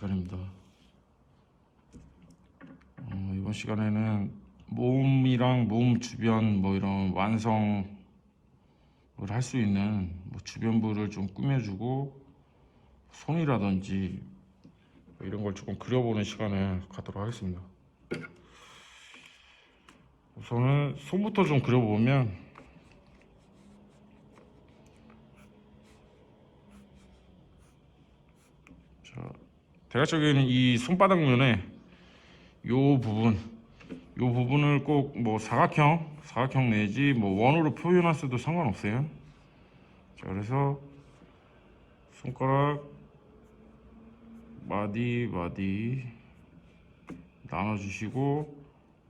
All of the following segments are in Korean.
시간입니다. 어, 이번 시간에는 몸이랑 몸 주변 뭐 이런 완성을 할 수 있는 뭐 주변부를 좀 꾸며주고 손이라든지 뭐 이런 걸 조금 그려보는 시간을 갖도록 하겠습니다. 우선은 손부터 좀 그려보면 자, 대략적인 이 손바닥 면에 요 부분, 요 부분을 꼭 뭐 사각형, 사각형 내지 뭐 원으로 표현했어도 상관없어요. 자, 그래서 손가락 마디 마디 나눠주시고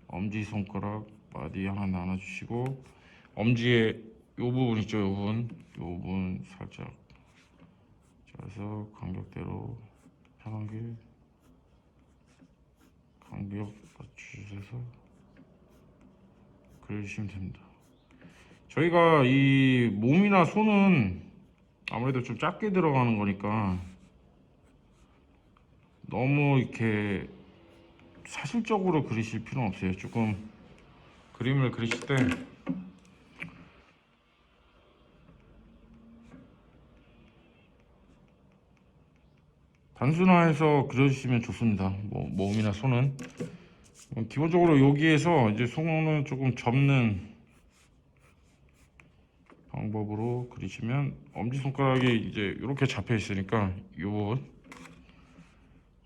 엄지 손가락 마디 하나 나눠주시고 엄지의 요 부분 있죠, 요 부분, 요 부분 살짝. 자, 그래서 간격대로 편하게 간격 맞추셔서 그려주시면 됩니다. 저희가 이 몸이나 손은 아무래도 좀 작게 들어가는 거니까 너무 이렇게 사실적으로 그리실 필요는 없어요. 조금 그림을 그리실 때 단순화해서 그려주시면 좋습니다. 뭐 몸이나 손은 어, 기본적으로 여기에서 이제 손은 조금 접는 방법으로 그리시면 엄지 손가락이 이제 이렇게 잡혀 있으니까 이 부분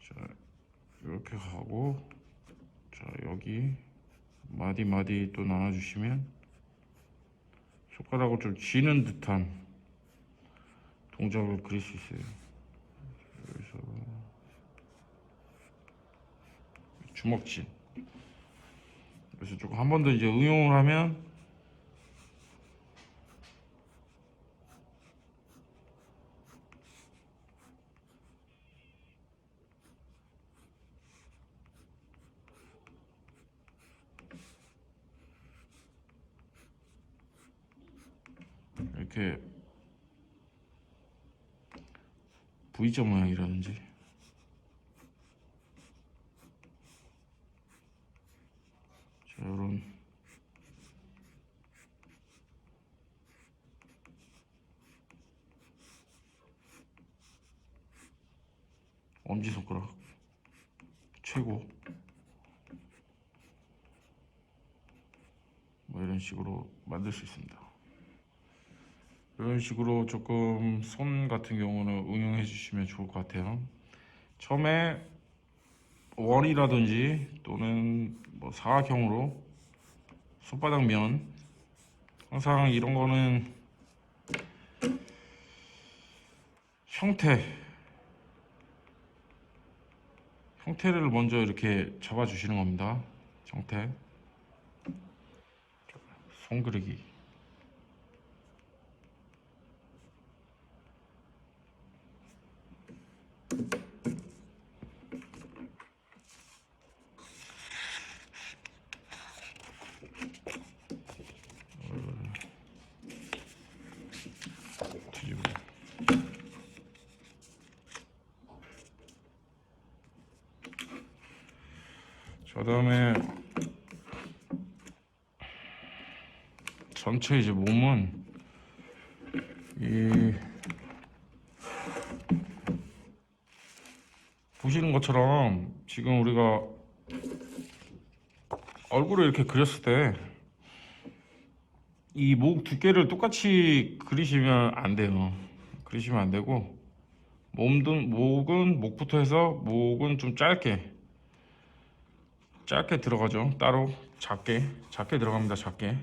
자 이렇게 하고 자 여기 마디 마디 또 나눠주시면 손가락을 좀 쥐는 듯한 동작을 그릴 수 있어요. 그래서 주먹진 그래서 조금 한 번 더 이제 응용을 하면 이렇게 V자 모양이라든지 자 이런 엄지손가락 최고 뭐 이런 식으로 만들 수 있습니다. 이런 식으로 조금 손 같은 경우는 응용해 주시면 좋을 것 같아요. 처음에 원이라든지 또는 뭐 사각형으로 손바닥 면 항상 이런 거는 형태 형태를 먼저 이렇게 잡아 주시는 겁니다. 형태 손 그리기 뒤집어. 자, 그 다음에 전체 이제 몸은 이 보시는 것처럼 지금 우리가 얼굴을 이렇게 그렸을 때 이 목 두께를 똑같이 그리시면 안 돼요. 그리시면 안 되고 몸든 목은 목부터 해서 목은 좀 짧게 짧게 들어가죠. 따로 작게 작게 들어갑니다. 작게.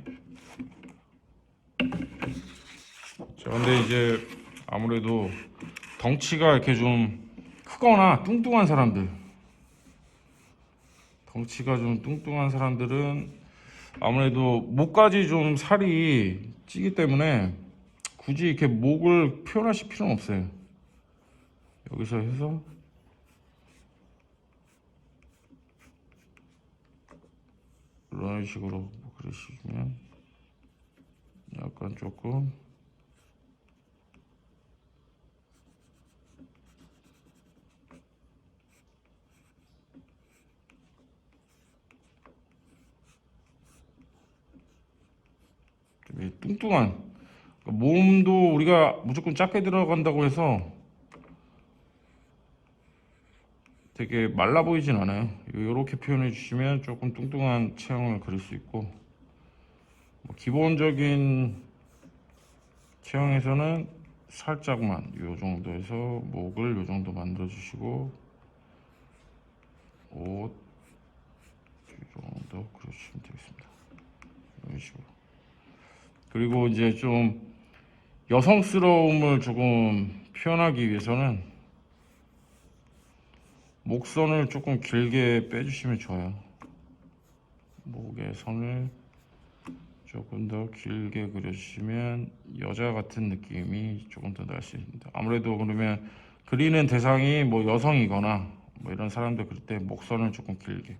자, 근데 이제 아무래도 덩치가 이렇게 좀 크거나 뚱뚱한 사람들 덩치가 좀 뚱뚱한 사람들은 아무래도 목까지 좀 살이 찌기 때문에 굳이 이렇게 목을 표현하실 필요는 없어요. 여기서 해서 이런 식으로 그리시면 약간 조금 뚱뚱한 그러니까 몸도 우리가 무조건 작게 들어간다고 해서 되게 말라 보이진 않아요. 이렇게 표현해 주시면 조금 뚱뚱한 체형을 그릴 수 있고 뭐 기본적인 체형에서는 살짝만 이 정도에서 목을 이 정도 만들어 주시고 옷 이 정도 그려주시면 되겠습니다. 이런 식으로. 그리고 이제 좀 여성스러움을 조금 표현하기 위해서는 목선을 조금 길게 빼주시면 좋아요. 목의 선을 조금 더 길게 그려주시면 여자 같은 느낌이 조금 더 날 수 있습니다. 아무래도 그러면 그리는 대상이 뭐 여성이거나 뭐 이런 사람들 그릴 때 목선을 조금 길게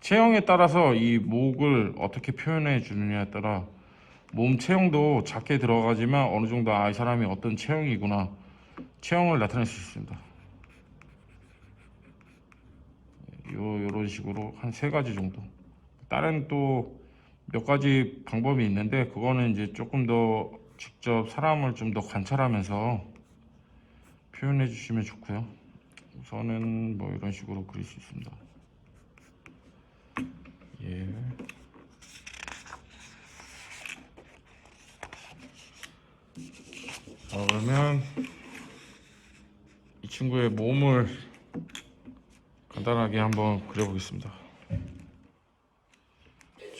체형에 따라서 이 목을 어떻게 표현해 주느냐에 따라 몸 체형도 작게 들어가지만 어느 정도 아 이 사람이 어떤 체형이구나 체형을 나타낼 수 있습니다. 요 요런 식으로 한 세 가지 정도. 다른 또 몇 가지 방법이 있는데 그거는 이제 조금 더 직접 사람을 좀 더 관찰하면서 표현해 주시면 좋고요. 우선은 뭐 이런 식으로 그릴 수 있습니다. 예. 자, 그러면 이 친구의 몸을 간단하게 한번 그려보겠습니다.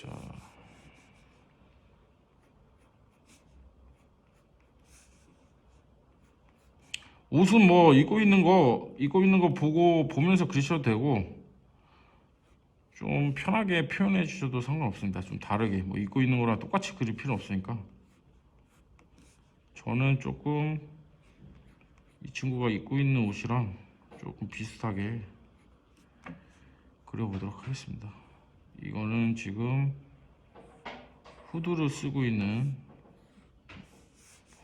자, 옷은 뭐 입고 있는 거 입고 있는 거 보고 보면서 그리셔도 되고 좀 편하게 표현해 주셔도 상관없습니다. 좀 다르게 뭐 입고 있는 거랑 똑같이 그릴 필요 없으니까 저는 조금 이 친구가 입고 있는 옷이랑 조금 비슷하게 그려보도록 하겠습니다. 이거는 지금 후드를 쓰고 있는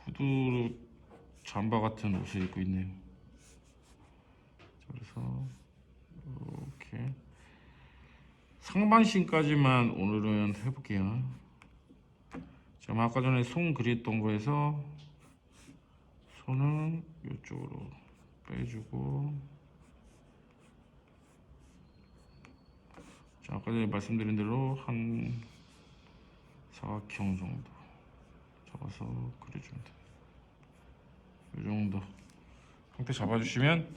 후드 잠바 같은 옷을 입고 있네요. 자, 그래서 이렇게 상반신까지만 오늘은 해볼게요. 제가 아까 전에 손 그렸던 거에서 손은 이쪽으로 빼주고 아까 전에 말씀드린 대로 한 사각형 정도 잡아서 그려주면 돼요. 이 정도 상태 잡아주시면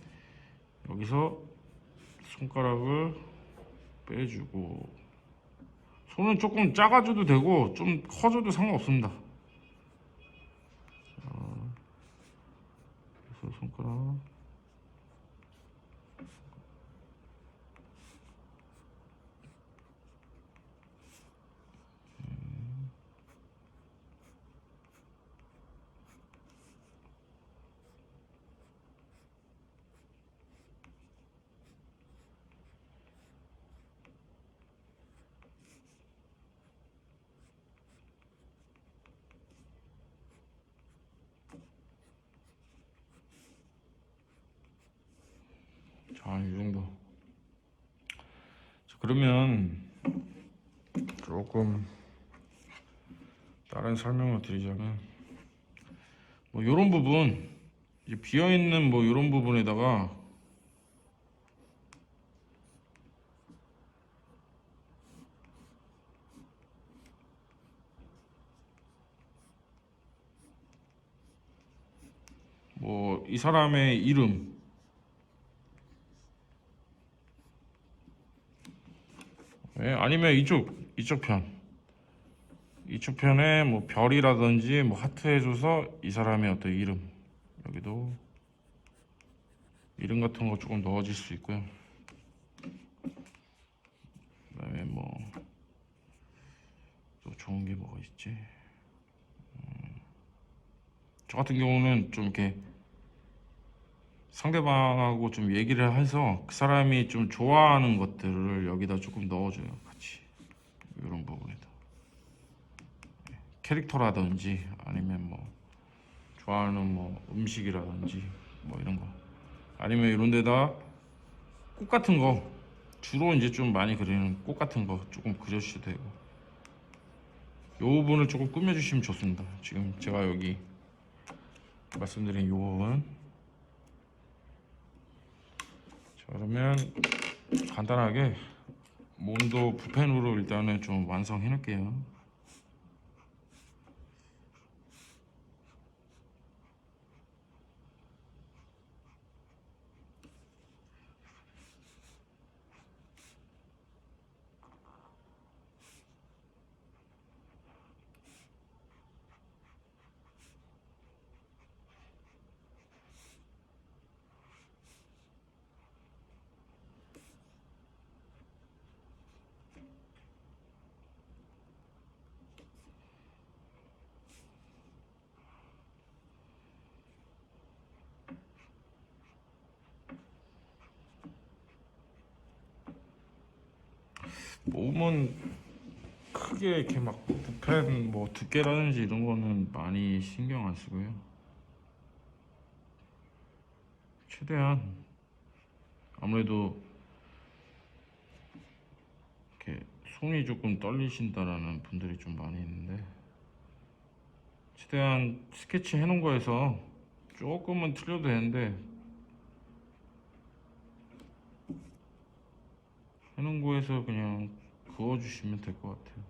여기서 손가락을 빼주고 손은 조금 작아져도 되고 좀 커져도 상관없습니다. 자, 그래서 손가락 자, 이 정도. 자, 그러면 조금 다른 설명을 드리자면 뭐 이런 부분 이제 비어 있는 뭐 이런 부분에다가 뭐 이 사람의 이름 예, 아니면 이쪽 이쪽 편 이쪽 편에 뭐 별이라든지 뭐 하트 해줘서 이 사람의 어떤 이름 여기도 이름 같은 거 조금 넣어줄 수 있고요. 그다음에 뭐 또 좋은 게 뭐가 있지? 음, 저 같은 경우는 좀 이렇게 상대방하고 좀 얘기를 해서 그 사람이 좀 좋아하는 것들을 여기다 조금 넣어줘요 같이. 이런 부분에다. 캐릭터라든지 아니면 뭐 좋아하는 뭐 음식이라든지 뭐 이런 거. 아니면 이런 데다 꽃 같은 거. 주로 이제 좀 많이 그리는 꽃 같은 거 조금 그려주셔도 되고. 요 부분을 조금 꾸며주시면 좋습니다. 지금 제가 여기 말씀드린 요 부분. 자 그러면 간단하게 몸도 붓펜으로 일단은 좀 완성해 놓을게요. 몸은 크게 이렇게 막 붓펜 뭐 두께라든지 이런 거는 많이 신경 안 쓰고요. 최대한 아무래도 이렇게 손이 조금 떨리신다라는 분들이 좀 많이 있는데 최대한 스케치 해놓은 거에서 조금은 틀려도 되는데 해놓은 거에서 그냥 그어주시면 될 것 같아요.